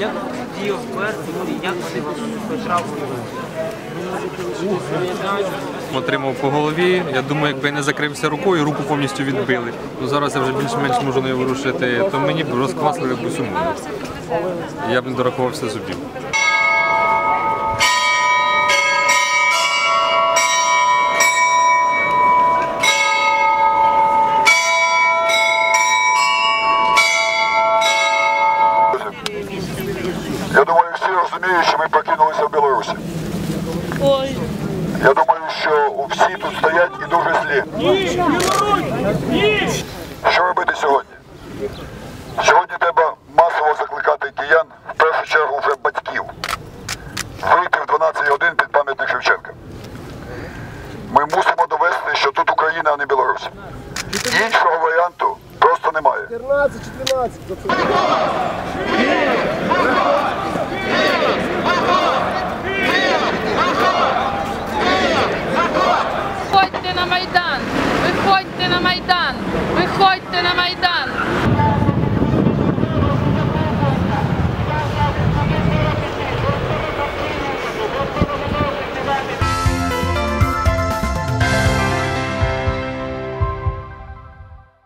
Як діяв і як вони вам потрапили? Отримав по голові. Я думаю, якби я не закрився рукою, руку повністю відбили. Ну, зараз я вже більш-менш можу не ворушити, то мені б розквасили якусь умову. Я б не дорахувався зубів. Я думаю, всі розуміють, що ми прокинулися в Білорусі. Ой. Я думаю, що всі тут стоять і дуже злі. Ні! Ні! Що робити сьогодні? Сьогодні треба масово закликати киян, в першу чергу вже батьків, вийти в 12 годин під пам'ятник Шевченка. Ми мусимо довести, що тут Україна, а не Білорусь. Іншого варіанту просто немає. 14-14. Виходьте на Майдан! Виходьте на Майдан! Виходьте на Майдан!